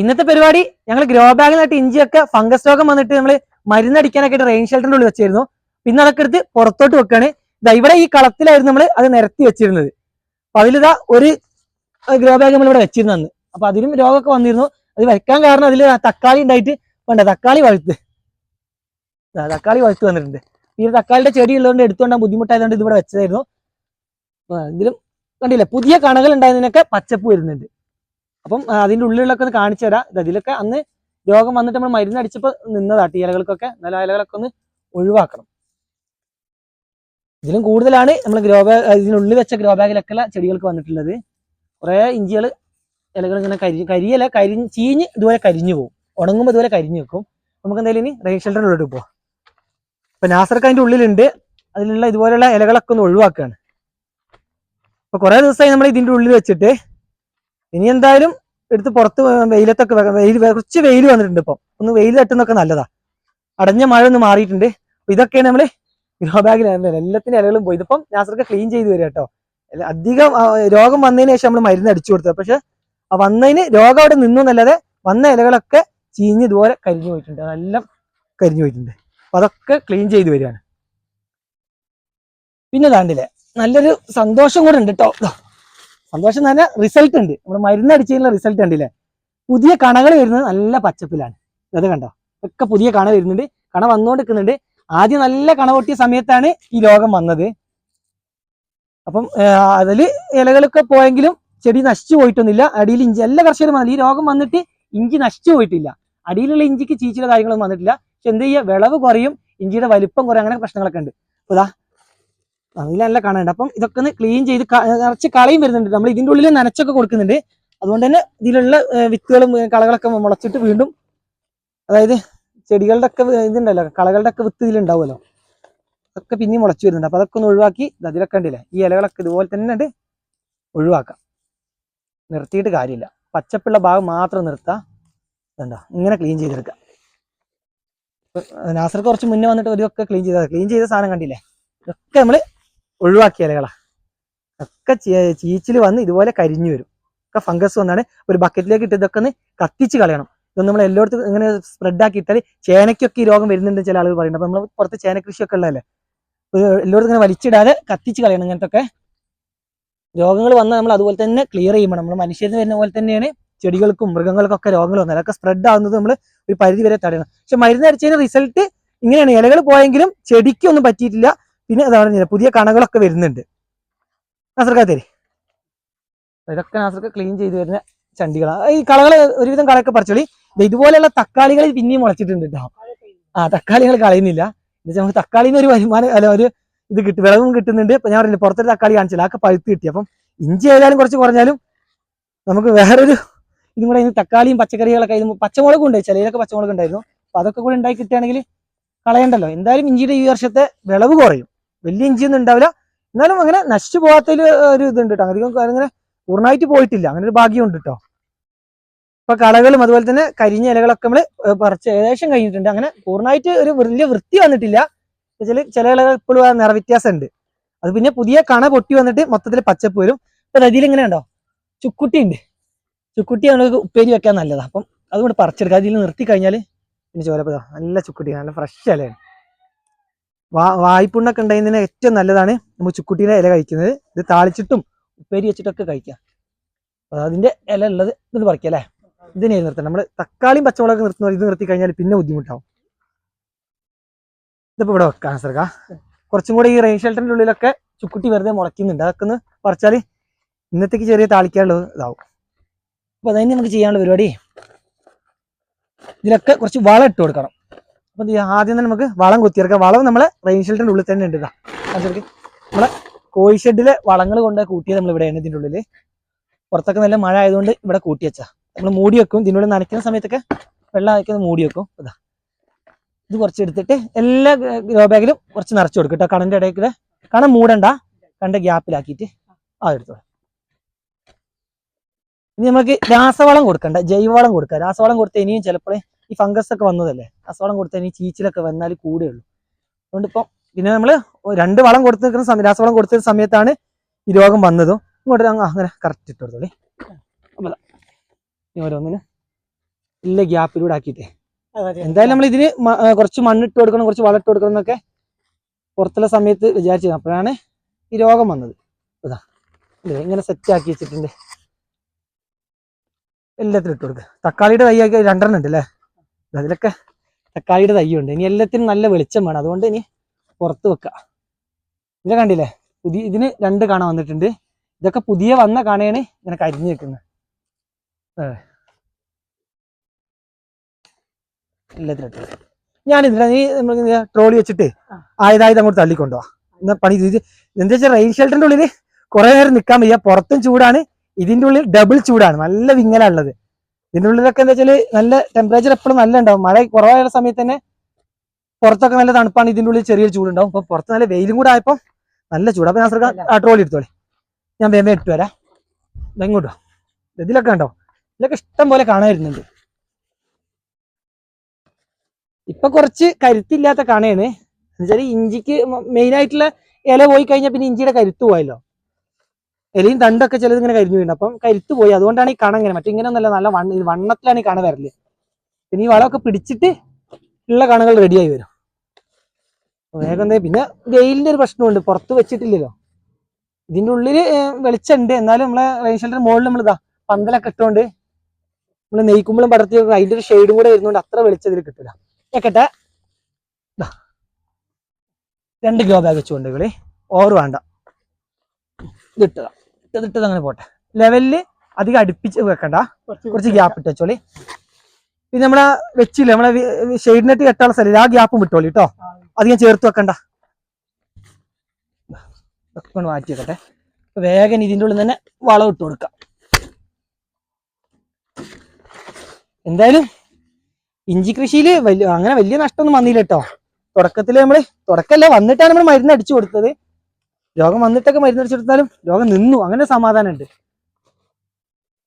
ഇന്നത്തെ പരിപാടി ഞങ്ങൾ ഗ്രോ ബാഗിലായിട്ട് ഇഞ്ചിയൊക്കെ ഫംഗസ് രോഗം വന്നിട്ട് നമ്മൾ മരുന്നടിക്കാനൊക്കെ റെയിൻ ഷെൽട്ടറിന്റെ ഉള്ളിൽ വെച്ചിരുന്നു. പിന്നെ അതൊക്കെ എടുത്ത് പുറത്തോട്ട് വെക്കുകയാണ്. ഇതാ ഇവിടെ ഈ കളത്തിലായിരുന്നു നമ്മൾ അത് നിരത്തി വെച്ചിരുന്നത്. അപ്പൊ അതിലിതാ ഒരു ഗ്രോ ബാഗ് നമ്മൾ ഇവിടെ വെച്ചിരുന്നു അന്ന്. അപ്പൊ അതിലും രോഗമൊക്കെ വന്നിരുന്നു. അത് വെക്കാൻ കാരണം അതിൽ തക്കാളി ഉണ്ടായിട്ട് വേണ്ട തക്കാളി വഴുത്ത്. തക്കാളി വഴുത്ത് വന്നിട്ടുണ്ട്. ഈ തക്കാളിയുടെ ചെടി ഉള്ളതുകൊണ്ട് എടുത്തുകൊണ്ടാൻ ബുദ്ധിമുട്ടായതുകൊണ്ട് ഇത് ഇവിടെ വെച്ചതായിരുന്നു. എങ്കിലും കണ്ടില്ലേ പുതിയ കണകൾ ഉണ്ടായതിനൊക്കെ പച്ചപ്പ് വരുന്നുണ്ട്. അപ്പം അതിന്റെ ഉള്ളിലൊക്കെ ഒന്ന് കാണിച്ചു തരാം. ഇതിലൊക്കെ അന്ന് രോഗം വന്നിട്ട് നമ്മൾ മരുന്ന് അടിച്ചപ്പോൾ നിന്നതാട്ടി ഇലകൾക്കൊക്കെ നല്ല ഇലകളൊക്കെ ഒന്ന് ഒഴിവാക്കണം. ഇതിലും കൂടുതലാണ് നമ്മൾ ഗ്രോ ബാഗ് ഇതിനുള്ളിൽ വെച്ച ഗ്രോ ബാഗിലൊക്കെ ചെടികൾക്ക് വന്നിട്ടുള്ളത്. കുറേ ഇഞ്ചികൾ ഇലകൾ ഇങ്ങനെ കരി കരിയല കരി ചീഞ്ഞ് ഇതുപോലെ കരിഞ്ഞു പോകും ഉണങ്ങുമ്പോൾ ഇതുപോലെ കരിഞ്ഞു വെക്കും നമുക്ക് എന്തായാലും ഇനി റെയിൻ ഷെൽട്ടറിലോട്ട് പോവാം. ഇപ്പൊ നാസർക്ക് അതിന്റെ ഉള്ളിലുണ്ട്. അതിലുള്ള ഇതുപോലെയുള്ള ഇലകളൊക്കെ ഒന്ന് ഒഴിവാക്കുകയാണ്. അപ്പോൾ കുറേ ദിവസമായി നമ്മൾ ഇതിന്റെ ഉള്ളിൽ വെച്ചിട്ട് ഇനി എന്തായാലും എടുത്ത് പുറത്ത് വെയിലത്തൊക്കെ. വെയിൽ കുറച്ച് വെയിൽ വന്നിട്ടുണ്ട് ഇപ്പം. ഒന്ന് വെയിൽ തട്ടുന്നൊക്കെ നല്ലതാ. അടഞ്ഞ മഴ ഒന്ന് മാറിയിട്ടുണ്ട്. അപ്പൊ ഇതൊക്കെയാണ് നമ്മൾ ഗ്രോ ബാഗിൽ എല്ലാത്തിന്റെ ഇലകളും പോയി. ഇതിപ്പം നാസർക്ക് ക്ലീൻ ചെയ്ത് വരിക കേട്ടോ. അധികം രോഗം വന്നതിന് ശേഷം നമ്മൾ മരുന്ന് അടിച്ചു കൊടുത്തത്. പക്ഷെ ആ വന്നതിന് രോഗം അവിടെ നിന്നു എന്നല്ലാതെ വന്ന ഇലകളൊക്കെ ചീഞ്ഞ് ഇതുപോലെ കരിഞ്ഞു പോയിട്ടുണ്ട്. അതെല്ലാം കരിഞ്ഞു പോയിട്ടുണ്ട്. അപ്പൊ അതൊക്കെ ക്ലീൻ ചെയ്ത് വരികയാണ് പിന്നെ താണ്ടില്ലേ നല്ലൊരു സന്തോഷം കൂടെ ഉണ്ട് കേട്ടോ. സന്തോഷം പറഞ്ഞാൽ റിസൾട്ട് ഉണ്ട്. നമ്മൾ മരുന്ന് അടിച്ചതിനുള്ള റിസൾട്ട് ഉണ്ടല്ലേ പുതിയ കണകൾ വരുന്നത് നല്ല പച്ചപ്പിലാണ്. അത് കണ്ടോ? ഒക്കെ പുതിയ കണ വരുന്നുണ്ട്. കണ വന്നുകൊണ്ടിരിക്കുന്നുണ്ട് ആദ്യം നല്ല കണ പൊട്ടിയ സമയത്താണ് ഈ രോഗം വന്നത്. അപ്പം അതിൽ ഇലകളൊക്കെ പോയെങ്കിലും ചെടി നശിച്ചു പോയിട്ടൊന്നുമില്ല. അടിയിൽ ഇഞ്ചി എല്ലാ കർഷകരും വന്നില്ല. ഈ രോഗം വന്നിട്ട് ഇഞ്ചി നശിച്ചു പോയിട്ടില്ല. അടിയിലുള്ള ഇഞ്ചിക്ക് ചീച്ചിലെ കാര്യങ്ങളൊന്നും വന്നിട്ടില്ല. പക്ഷെ എന്ത് ചെയ്യുക വിളവ് കുറയും. ഇഞ്ചിയുടെ വലിപ്പം കുറയും. അങ്ങനെ പ്രശ്നങ്ങളൊക്കെ ഉണ്ട്. അപ്പൊ ഇതാ അതിൽ നല്ല കാണാനുണ്ട് അപ്പം ഇതൊക്കെ ഒന്ന് ക്ലീൻ ചെയ്ത് നിറച്ച് കളയും വരുന്നുണ്ട്. നമ്മൾ ഇതിന്റെ ഉള്ളിൽ നനച്ചൊക്കെ കൊടുക്കുന്നുണ്ട്. അതുകൊണ്ട് തന്നെ ഇതിലുള്ള വിത്തുകളും കളകളൊക്കെ മുളച്ചിട്ട് വീണ്ടും അതായത് ചെടികളുടെ ഒക്കെ ഇതുണ്ടല്ലോ കളകളുടെ ഒക്കെ വിത്ത് ഇതിലുണ്ടാവുമല്ലോ. അതൊക്കെ പിന്നെയും മുളച്ചു വരുന്നുണ്ട്. അപ്പോൾ അതൊക്കെ ഒന്ന് ഒഴിവാക്കി അതിലൊക്കെ ഉണ്ടല്ലേ ഈ ഇലകളൊക്കെ ഇതുപോലെ തന്നെ ഉണ്ട്. ഒഴിവാക്കാം. നിർത്തിയിട്ട് കാര്യമില്ല. പച്ചപ്പുള്ള ഭാഗം മാത്രം നിർത്താം. ഇതുണ്ടോ ഇങ്ങനെ ക്ലീൻ ചെയ്തെടുക്കാം. നാസർ കുറച്ച് മുന്നേ വന്നിട്ട് ഒരുക്കെ ക്ലീൻ ചെയ്ത ക്ലീൻ ചെയ്ത സാധനം കണ്ടില്ലേ? ഇതൊക്കെ നമ്മൾ ഒഴിവാക്കിയ ഇലകളാ. ഒക്കെ ചീച്ചിൽ വന്ന് ഇതുപോലെ കരിഞ്ഞു വരും. ഒക്കെ ഫംഗസ് വന്നാണ് ഒരു ബക്കറ്റിലേക്ക് ഇട്ട് ഇതൊക്കെ ഒന്ന് കത്തിച്ച് കളയണം. ഇത് നമ്മൾ എല്ലായിടത്തും ഇങ്ങനെ സ്പ്രെഡ് ആക്കി ഇട്ടാൽ ചേനയ്ക്കൊക്കെ ഈ രോഗം വരുന്നുണ്ട് ചില ആളുകൾ പറയുന്നത് അപ്പം നമ്മൾ പുറത്ത് ചേന കൃഷിയൊക്കെ ഉള്ളതല്ലേ? എല്ലായിടത്തും ഇങ്ങനെ വലിച്ചിടാതെ കത്തിച്ച് കളയണം ഇങ്ങനത്തെ രോഗങ്ങൾ വന്നാൽ നമ്മൾ അതുപോലെ തന്നെ ക്ലിയർ ചെയ്യണം നമ്മൾ മനുഷ്യരിൽ വരുന്ന പോലെ തന്നെയാണ് ചെടികൾക്കും മൃഗങ്ങൾക്കും ഒക്കെ രോഗങ്ങൾ വന്നത്. അതൊക്കെ സ്പ്രെഡ് ആവുന്നത് നമ്മൾ ഒരു പരിധി വരെ തടയണം. പക്ഷെ മരുന്ന് അടിച്ചതിന് റിസൾട്ട് ഇങ്ങനെയാണ്. ഇലകൾ പോയെങ്കിലും ചെടിക്കൊന്നും പറ്റിയിട്ടില്ല. പിന്നെ അതാണ് പുതിയ കണകളൊക്കെ വരുന്നുണ്ട്. നാസർക്കാ തരി. ഇതൊക്കെ നാസർക്ക് ക്ലീൻ ചെയ്ത് വരുന്ന ചണ്ടികളാണ് ഈ കളകൾ ഒരുവിധം കളയൊക്കെ പറിച്ചോളി. ഇതുപോലെയുള്ള തക്കാളികൾ പിന്നെയും മുളച്ചിട്ടുണ്ട് കേട്ടോ ആ തക്കാളികൾ കളയുന്നില്ല. എന്നുവെച്ചാൽ നമുക്ക് തക്കാളിയിൽ നിന്ന് ഒരു വരുമാനം അല്ല ഒരു ഇത് കിട്ടും വിളവും കിട്ടുന്നുണ്ട്. ഇപ്പൊ ഞാൻ പറഞ്ഞില്ല പുറത്തൊരു തക്കാളി കാണിച്ചില്ല അതൊക്കെ പഴുത്ത് കിട്ടി. അപ്പം ഇഞ്ചി ഏതായാലും കുറച്ച് കുറഞ്ഞാലും നമുക്ക് വേറൊരു ഇതും കൂടെ തക്കാളിയും പച്ചക്കറികളൊക്കെ ആയിരുന്നു പച്ചമുളകും ഉണ്ട്. ചിലയിലൊക്കെ പച്ചമുളക് ഉണ്ടായിരുന്നു. അപ്പൊ അതൊക്കെ കൂടെ ഉണ്ടായി കിട്ടുകയാണെങ്കിൽ കളയണ്ടല്ലോ. എന്തായാലും ഇഞ്ചിയുടെ ഈ വർഷത്തെ വിളവ് കുറയും. വലിയ ഇഞ്ചിയൊന്നും ഉണ്ടാവില്ല. എന്നാലും അങ്ങനെ നശിച്ചു പോകാത്തതിൽ ഒരു ഇതുണ്ട് കേട്ടോ അധികം അങ്ങനെ പൂർണമായിട്ട് പോയിട്ടില്ല. അങ്ങനെ ഒരു ഭാഗ്യമുണ്ട് കേട്ടോ ഇപ്പൊ കളകളും അതുപോലെ തന്നെ കരിഞ്ഞ ഇലകളൊക്കെ നമ്മൾ പറിച്ച് ഏകദേശം കഴിഞ്ഞിട്ടുണ്ട്. അങ്ങനെ പൂർണമായിട്ട് ഒരു വലിയ വൃത്തി വന്നിട്ടില്ല. ചില ചില ഇലകൾ ഇപ്പോഴും ആ നിറവ്യത്യാസം ഉണ്ട് അത് പിന്നെ പുതിയ കണ പൊട്ടി വന്നിട്ട് മൊത്തത്തിൽ പച്ചപ്പ് വരും. ഇപ്പൊ നദിയിൽ ഇങ്ങനെ ഉണ്ടോ ചുക്കുട്ടി ഉണ്ട്. ചുക്കുട്ടി നമുക്ക് ഉപ്പേരി വെക്കാൻ നല്ലതാണ് അപ്പം അതുകൊണ്ട് പറിച്ചെടുക്കുക അതിൽ നിർത്തി കഴിഞ്ഞാൽ പിന്നെ ചോരപ്പതാ നല്ല ചുക്കുട്ടി നല്ല ഫ്രഷ് ഇലയാണ്. വായ്പുണ്ണൊക്കെ ഉണ്ടായിരുന്നതിന് ഏറ്റവും നല്ലതാണ് നമ്മൾ ചുക്കുട്ടീന്റെ ഇല കഴിക്കുന്നത്. ഇത് താളിച്ചിട്ടും ഉപ്പേരി വെച്ചിട്ടൊക്കെ കഴിക്കാം അതിന്റെ ഇല ഉള്ളത് ഇത് പറിക്കാം അല്ലേ? ഇതിനെ നിർത്തണം നമ്മൾ തക്കാളിയും പച്ചമുളകൊക്കെ നിർത്തുന്നത് ഇത് നിർത്തി കഴിഞ്ഞാൽ പിന്നെ ബുദ്ധിമുട്ടാവും. ഇതിപ്പോ ഇവിടെ വെക്കാം സർക്കാ കുറച്ചും കൂടെ ഈ റെയിൻ ഷെൽട്ടറിന്റെ ഉള്ളിലൊക്കെ ചുക്കുട്ടി വെറുതെ മുളയ്ക്കുന്നുണ്ട്. അതൊക്കെ ഒന്ന് പറിച്ചാൽ ഇന്നത്തേക്ക് ചെറിയ താളിക്കാനുള്ള ഇതാവും. അപ്പൊ അതന്നെ നമുക്ക് ചെയ്യാനുള്ള പരിപാടി. ഇതിലൊക്കെ കുറച്ച് വളം ഇട്ട് കൊടുക്കണം. അപ്പൊ ആദ്യം തന്നെ നമുക്ക് വളം കുത്തിയിറക്കാം വളം നമ്മളെ റെയിൻ ഷെൽറ്ററിന്റെ ഉള്ളിൽ തന്നെ ഉണ്ട് ഇതാ. കാണിച്ചു നമ്മളെ കോഴി ഷെഡിലെ വളങ്ങൾ കൊണ്ട് കൂട്ടിയത് നമ്മൾ ഇവിടെ ഇതിന്റെ ഉള്ളിൽ പുറത്തൊക്കെ നല്ല മഴ ആയതുകൊണ്ട് ഇവിടെ കൂട്ടി വെച്ചാ. നമ്മൾ മൂടി വെക്കും. ഇതിനുള്ളിൽ നനയ്ക്കുന്ന സമയത്തൊക്കെ വെള്ളം നനയ്ക്കുന്നത് മൂടി വെക്കും. ഇതാ. ഇത് കുറച്ച് എടുത്തിട്ട് എല്ലാ ഗ്രോ ബാഗിലും കുറച്ച് നിറച്ചു കൊടുക്കും കേട്ടോ. കൂടെ കണ മൂടണ്ട. കണ്ട ഗ്യാപ്പിലാക്കിയിട്ട് ആ എടുത്തോളാം. ഇനി നമുക്ക് രാസവളം കൊടുക്കണ്ട. ജൈവവളം കൊടുക്കാം. രാസവളം കൊടുത്ത ഇനിയും ചിലപ്പോൾ ഈ ഫംഗസ് ഒക്കെ വന്നതല്ലേ? രാസവളം കൊടുത്താൽ ഈ ചീച്ചിലൊക്കെ വന്നാൽ കൂടുകയുള്ളൂ അതുകൊണ്ട് ഇപ്പം പിന്നെ നമ്മൾ രണ്ട് വളം കൊടുത്ത് നിൽക്കുന്ന സമയം രാസവളം കൊടുത്ത സമയത്താണ് ഈ രോഗം വന്നതും. ഇങ്ങോട്ട് അങ്ങ് അങ്ങനെ കറക്റ്റ് ഇട്ട് കൊടുത്തോളി. ഓരോന്നിനും ഇല്ല ഗ്യാപ്പിലൂടെ ആക്കിയിട്ടേ. എന്തായാലും നമ്മൾ ഇതിന് കുറച്ച് മണ്ണിട്ട് കൊടുക്കണം കുറച്ച് വളം ഇട്ട് കൊടുക്കണം എന്നൊക്കെ പുറത്തുള്ള സമയത്ത് വിചാരിച്ചത് അപ്പോഴാണ് ഈ രോഗം വന്നത്. ഇതാ അല്ലേ ഇങ്ങനെ സെറ്റ് ആക്കി വെച്ചിട്ടുണ്ട്. എല്ലാത്തിനും ഇട്ട് കൊടുക്കുക തക്കാളിയുടെ തൈയൊക്കെ രണ്ടെണ്ണം ഉണ്ട് അല്ലേ അതിലൊക്കെ തക്കാളിയുടെ തയ്യുണ്ട് ഇനി എല്ലാത്തിനും നല്ല വെളിച്ചം വേണം. അതുകൊണ്ട് ഇനി പുറത്ത് വെക്കുക ഇതിനെ കണ്ടില്ലേ? പുതിയ ഇതിന് രണ്ട് കാണ വന്നിട്ടുണ്ട്. ഇതൊക്കെ പുതിയ വന്ന കാണയാണ് ഇങ്ങനെ കരിഞ്ഞു നിൽക്കുന്നത്. എല്ലാത്തിനും. ഞാനിതില്ല നീ നമ്മൾ ട്രോളി വെച്ചിട്ട് ആയതായത് അങ്ങോട്ട് തള്ളിക്കൊണ്ടുപോവാ എന്നാ പണി ഇത് എന്താ വെച്ചാൽ റെയിൻ ഷെൽട്ടറിന്റെ ഉള്ളിൽ കുറെ നേരം നിൽക്കാൻ വയ്യ. പുറത്തും ചൂടാണ്. ഇതിന്റെ ഉള്ളിൽ ഡബിൾ ചൂടാണ്. നല്ല വിങ്ങലാ ഇതിന്റെ ഉള്ളിലൊക്കെ എന്താ വെച്ചാൽ നല്ല ടെമ്പറേച്ചർ എപ്പോഴും നല്ല ഉണ്ടാവും മഴ കുറവായ സമയത്ത് തന്നെ പുറത്തൊക്കെ നല്ല തണുപ്പാണ് ഇതിന്റെ ഉള്ളിൽ ചെറിയൊരു ചൂടുണ്ടാവും. അപ്പൊ പുറത്ത് നല്ല വെയിലും കൂടെ ആയപ്പോൾ നല്ല ചൂട്. അപ്പൊ ഞാൻ ആ ട്രോളി എടുത്തോളി. ഞാൻ വേഗം ഇട്ട് വരാം. ദാ ഇങ്ങോട്ടോ ഇതിലൊക്കെ ഉണ്ടോ ഇതിലൊക്കെ ഇഷ്ടം പോലെ കാണാൻ വരുന്നുണ്ട്. ഇപ്പൊ കുറച്ച് കരുത്തില്ലാത്ത കണയാണ്. എന്നുവെച്ചാൽ ഇഞ്ചിക്ക് മെയിൻ ആയിട്ടുള്ള ഇല പോയി കഴിഞ്ഞാൽ പിന്നെ ഇഞ്ചിയുടെ കരുത്ത് പോയല്ലോ. ഇലയും തണ്ടൊക്കെ ചിലത് ഇങ്ങനെ കരിഞ്ഞു വീണു. അപ്പം കരുത്ത് പോയി. അതുകൊണ്ടാണ് ഈ കണ ഇങ്ങനെ മറ്റേ ഇങ്ങനെ ഒന്നല്ല നല്ല വണ്ണ വണ്ണത്തിലാണ് ഈ കണ വരൽ. പിന്നെ ഈ വളമൊക്കെ പിടിച്ചിട്ട് ഉള്ള കണകൾ റെഡിയായി വരും. വേഗം പിന്നെ വെയിലിന്റെ ഒരു പ്രശ്നമുണ്ട്. പുറത്ത് വെച്ചിട്ടില്ലല്ലോ. ഇതിന്റെ ഉള്ളിൽ വെളിച്ചുണ്ട് എന്നാലും നമ്മളെ റെയിൻ ഷെൽറ്റർ മുകളിൽ നമ്മൾ ഇതാ പന്തലൊക്കെ ഇട്ടുകൊണ്ട് നമ്മൾ നെയ്ക്കുമ്പോഴും പടർത്തി അതിന്റെ ഒരു ഷെയ്ഡും കൂടെ വരുന്നുണ്ട് അത്ര വെളിച്ചതിൽ കിട്ടില്ല കേക്കട്ടെ. രണ്ട് ഗ്രോ ബാഗ് വെച്ചുകൊണ്ട് കളി ഓവർ വേണ്ട. ഇതിട്ടതാ ഇതിട്ടത് അങ്ങനെ പോട്ടെ ലെവലിൽ അധികം അടുപ്പിച്ച് വെക്കണ്ട. കുറച്ച് ഗ്യാപ്പ് ഇട്ട് വെച്ചോളി പിന്നെ നമ്മളെ വെച്ചില്ല നമ്മളെ ഷെയ്ഡ് നെറ്റ് കെട്ടാനുള്ള സ്ഥലം ആ ഗ്യാപ്പും വിട്ടോളി കേട്ടോ അധികം ചേർത്ത് വെക്കണ്ട. ഒക്കെ മാറ്റി വെക്കട്ടെ. വേഗം ഇതിന്റെ ഉള്ളിൽ തന്നെ വളം ഇട്ട് കൊടുക്കാം. എന്തായാലും ഇഞ്ചി കൃഷിയിൽ വലിയ അങ്ങനെ വലിയ നഷ്ടമൊന്നും വന്നില്ല കേട്ടോ തുടക്കത്തിൽ നമ്മൾ തുടക്കമല്ല വന്നിട്ടാണ് നമ്മൾ മരുന്ന് അടിച്ചു കൊടുത്തത്. രോഗം വന്നിട്ടൊക്കെ മരുന്ന് അടിച്ചെടുത്താലും രോഗം നിന്നു. അങ്ങനെ സമാധാനം ഉണ്ട്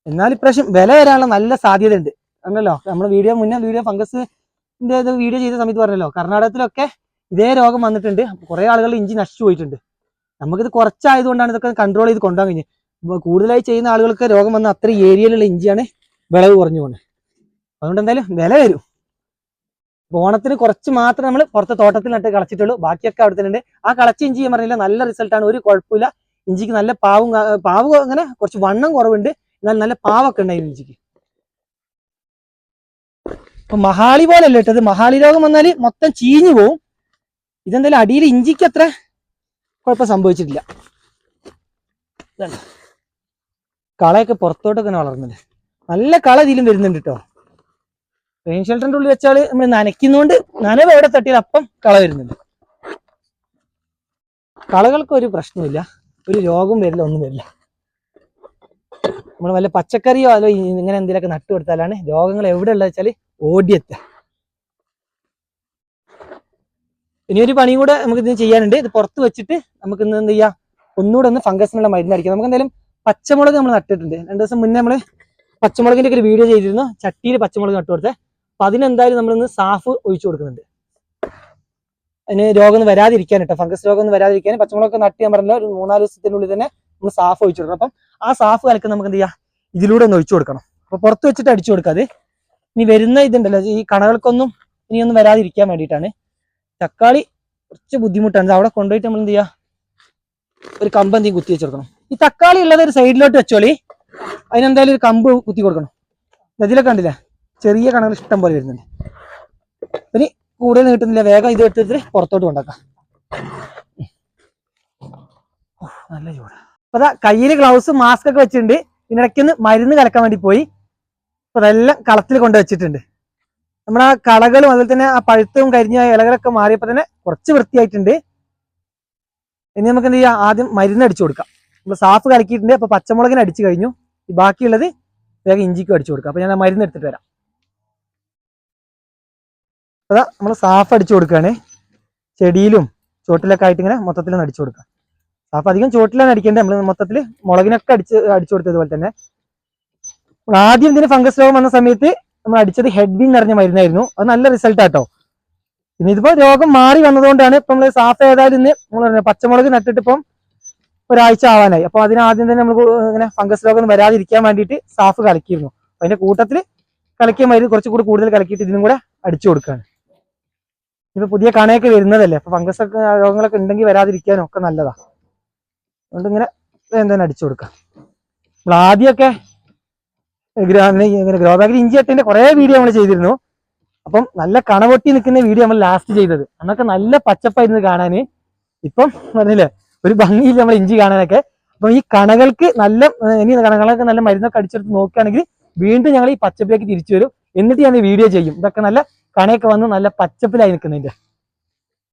എന്നാൽ ഇപ്രാവശ്യം വില വരാനുള്ള നല്ല സാധ്യത ഉണ്ട് അങ്ങനല്ലോ നമ്മൾ വീഡിയോ മുന്നേ വീഡിയോ ഫംഗസിന്റെ വീഡിയോ ചെയ്ത സമയത്ത് പറഞ്ഞല്ലോ. കർണാടകത്തിലൊക്കെ ഇതേ രോഗം വന്നിട്ടുണ്ട്. കുറെ ആളുകൾ ഇഞ്ചി നശിച്ചു പോയിട്ടുണ്ട്. നമുക്കിത് കുറച്ചായതുകൊണ്ടാണ് ഇതൊക്കെ കൺട്രോൾ ചെയ്ത് കൊണ്ടുപോകാൻ കഴിഞ്ഞത്. കൂടുതലായി ചെയ്യുന്ന ആളുകൾക്ക് രോഗം വന്ന അത്ര ഏരിയയിലുള്ള ഇഞ്ചിയാണ് വിളവ് കുറഞ്ഞു പോകുന്നത്. അതുകൊണ്ട് എന്തായാലും വില വരും. ഓണത്തിന് കുറച്ച് മാത്രം നമ്മൾ പുറത്തെ തോട്ടത്തിൽ നട്ട് കളച്ചിട്ടുള്ളൂ. ബാക്കിയൊക്കെ അവിടെ തന്നെ ആ കളച്ച ഇഞ്ചി ഞാൻ പറഞ്ഞില്ല. നല്ല റിസൾട്ടാണ് ഒരു കുഴപ്പമില്ല. ഇഞ്ചിക്ക് നല്ല പാവും പാവ് അങ്ങനെ കുറച്ച് വണ്ണം കുറവുണ്ട്. എന്നാൽ നല്ല പാവൊക്കെ ഉണ്ടായി ഇഞ്ചിക്ക്. ഇപ്പൊ മഹാളി പോലെ അല്ല ഇട്ടത് മഹാളി രോഗം വന്നാൽ മൊത്തം ചീഞ്ഞു പോവും. ഇതെന്തായാലും അടിയിൽ ഇഞ്ചിക്ക് അത്ര കുഴപ്പം സംഭവിച്ചിട്ടില്ല. കളയൊക്കെ പുറത്തോട്ടൊക്കെ വളർന്നുണ്ട് നല്ല കള ഇതിലും വരുന്നുണ്ട് കേട്ടോ. റെയിൻ ഷെൽട്ടറിന്റെ ഉള്ളിൽ വെച്ചാൽ നമ്മൾ നനയ്ക്കുന്നോണ്ട് നനവ് എവിടെ തട്ടിയാൽ അപ്പം കള വരുന്നുണ്ട്. കളകൾക്ക് ഒരു പ്രശ്നമില്ല ഒരു രോഗം വരില്ല ഒന്നും വരില്ല. നമ്മൾ വല്ല പച്ചക്കറിയോ അതോ ഇങ്ങനെ എന്തെങ്കിലുമൊക്കെ നട്ടു കൊടുത്താലാണ് രോഗങ്ങൾ എവിടെ ഉള്ളത് വെച്ചാൽ ഓടിയെത്തുക. ഇനി ഒരു പണിയും കൂടെ നമുക്ക് ഇതിന് ചെയ്യാനുണ്ട്. ഇത് പുറത്ത് വെച്ചിട്ട് നമുക്ക് ഇന്ന് എന്ത് ചെയ്യാം? ഒന്നുകൂടെ ഒന്ന് ഫംഗസിനുള്ള മരുന്ന് അടിക്കാം. നമുക്ക് എന്തായാലും പച്ചമുളക് നമ്മൾ നട്ടിട്ടുണ്ട്. രണ്ടു ദിവസം മുന്നേ നമ്മൾ പച്ചമുളകിന്റെ ഒക്കെ ഒരു വീഡിയോ ചെയ്തിരുന്നു. ചട്ടിയിൽ പച്ചമുളക് നട്ടു കൊടുത്തേ. അപ്പൊ അതിനെന്തായാലും നമ്മളിന്ന് സാഫ് ഒഴിച്ചു കൊടുക്കുന്നുണ്ട്. അതിന് രോഗമൊന്നും വരാതിരിക്കാൻ കേട്ടോ ഫംഗസ് രോഗം ഒന്നും വരാതിരിക്കാൻ പച്ചമുളകൊക്കെ നട്ട് ഞാൻ പറഞ്ഞല്ലോ ഒരു മൂന്നാൽ ദിവസത്തിനുള്ളിൽ തന്നെ നമ്മൾ സാഫ് ഒഴിച്ചു കൊടുക്കണം. അപ്പം ആ സാഫ് കലക്ക് നമുക്ക് എന്ത് ചെയ്യാം? ഇതിലൂടെ ഒന്ന് ഒഴിച്ചു കൊടുക്കണം. അപ്പൊ പുറത്ത് വെച്ചിട്ട് അടിച്ചു കൊടുക്കാതെ ഇനി വരുന്ന ഇതുണ്ടല്ലോ ഈ കണകൾക്കൊന്നും ഇനി ഒന്നും വരാതിരിക്കാൻ വേണ്ടിയിട്ടാണ്. തക്കാളി കുറച്ച് ബുദ്ധിമുട്ടാണ്. അവിടെ കൊണ്ടുപോയിട്ട് നമ്മൾ എന്ത് ചെയ്യാ? ഒരു കമ്പ് എന്തെങ്കിലും കുത്തി വെച്ചെടുക്കണം. ഈ തക്കാളി ഉള്ളത് ഒരു സൈഡിലോട്ട് വെച്ചോളി. അതിനെന്തായാലും ഒരു കമ്പ് കുത്തി കൊടുക്കണം. ഇതിലൊക്കെ കണ്ടില്ലേ? ചെറിയ കണകൾ ഇഷ്ടം പോലെ വരുന്നുണ്ട്. ഇനി കൂടുതൽ കിട്ടുന്നില്ല വേഗം ഇത് എടുത്തിട്ട് പുറത്തോട്ട് കൊണ്ടാക്കാം നല്ല ചൂട്. അപ്പൊ അതാ കയ്യിൽ ഗ്ലൗസ് മാസ്ക് ഒക്കെ വെച്ചിട്ടുണ്ട്. ഇതിനിടയ്ക്കൊന്ന് മരുന്ന് കലക്കാൻ വേണ്ടി പോയി. അപ്പൊ അതെല്ലാം കളത്തിൽ കൊണ്ട് വെച്ചിട്ടുണ്ട്. നമ്മുടെ ആ കളകളും അതുപോലെ തന്നെ ആ പഴുത്തവും കരിഞ്ഞ ഇലകളൊക്കെ മാറിയപ്പോ തന്നെ കുറച്ച് വൃത്തിയായിട്ടുണ്ട്. ഇനി നമുക്ക് എന്ത് ചെയ്യാം? ആദ്യം മരുന്ന് അടിച്ചു കൊടുക്കാം. നമ്മൾ സാഫ് കലക്കിയിട്ടുണ്ട്. അപ്പൊ പച്ചമുളകിന് അടിച്ചു കഴിഞ്ഞു. ബാക്കിയുള്ളത് വേഗം ഇഞ്ചിക്കും അടിച്ചു കൊടുക്കാം. അപ്പൊ ഞാൻ ആ മരുന്ന് എടുത്തിട്ട് വരാം. അതാ നമ്മൾ സാഫ് അടിച്ചു കൊടുക്കുകയാണ് ചെടിയിലും ചോട്ടിലൊക്കെ ആയിട്ട് ഇങ്ങനെ മൊത്തത്തിൽ അടിച്ചു കൊടുക്കുക സാഫ് അധികം ചോട്ടിലാണ് അടിക്കേണ്ടത്. നമ്മൾ മൊത്തത്തിൽ മുളകിനൊക്കെ അടിച്ച് അടിച്ചു കൊടുത്തതുപോലെ തന്നെ. ആദ്യം ഇതിന് ഫംഗസ് രോഗം വന്ന സമയത്ത് നമ്മൾ അടിച്ചത് ഹെഡ്ബിൻ നിറഞ്ഞ മരുന്നായിരുന്നു. അത് നല്ല റിസൾട്ട് ആട്ടോ പിന്നെ ഇതിപ്പോ രോഗം മാറി വന്നതുകൊണ്ടാണ് ഇപ്പൊ നമ്മൾ സാഫ് ഏതായാലും നമ്മൾ നമ്മൾ പച്ചമുളക് നട്ടിട്ട് ഇപ്പം ഒരാഴ്ച ആവാനായി. അപ്പൊ അതിനാദ്യം തന്നെ നമ്മൾ ഇങ്ങനെ ഫംഗസ് രോഗം വരാതിരിക്കാൻ വേണ്ടിയിട്ട് സാഫ് കലക്കിയിരുന്നു. അതിന്റെ കൂട്ടത്തിൽ കലക്കിയ മരുന്ന് കുറച്ചുകൂടി കൂടുതൽ കലക്കിയിട്ട് ഇതിനും കൂടെ അടിച്ചു കൊടുക്കുകയാണ് ഇപ്പൊ പുതിയ കണയൊക്കെ വരുന്നതല്ലേ? അപ്പൊ ഫംഗസ് ഒക്കെ രോഗങ്ങളൊക്കെ ഉണ്ടെങ്കിൽ വരാതിരിക്കാനും ഒക്കെ നല്ലതാ. അതുകൊണ്ട് ഇങ്ങനെ എന്തായാലും അടിച്ചു കൊടുക്കാം. നമ്മൾ ആദ്യമൊക്കെ ഗ്രോ ബാഗിൽ ഇഞ്ചി അട്ടിന്റെ കുറെ വീഡിയോ നമ്മൾ ചെയ്തിരുന്നു. അപ്പം നല്ല കണ പൊട്ടി നിൽക്കുന്ന വീഡിയോ നമ്മൾ ലാസ്റ്റ് ചെയ്തത്. അന്നൊക്കെ നല്ല പച്ചപ്പായിരുന്നു കാണാന് ഇപ്പം പറഞ്ഞില്ലേ ഒരു ഭംഗിയില്ല നമ്മൾ ഇഞ്ചി കാണാനൊക്കെ. അപ്പൊ ഈ കണകൾക്ക് നല്ല ഇനി കണകളൊക്കെ നല്ല മരുന്നൊക്കെ അടിച്ചെടുത്ത് നോക്കുകയാണെങ്കിൽ വീണ്ടും ഞങ്ങൾ ഈ പച്ചപ്പിലേക്ക് തിരിച്ചു വരും. എന്നിട്ട് ഞാൻ വീഡിയോ ചെയ്യും. ഇതൊക്കെ നല്ല കണയൊക്കെ വന്ന് നല്ല പച്ചപ്പിലായി നിൽക്കുന്നതിന്റെ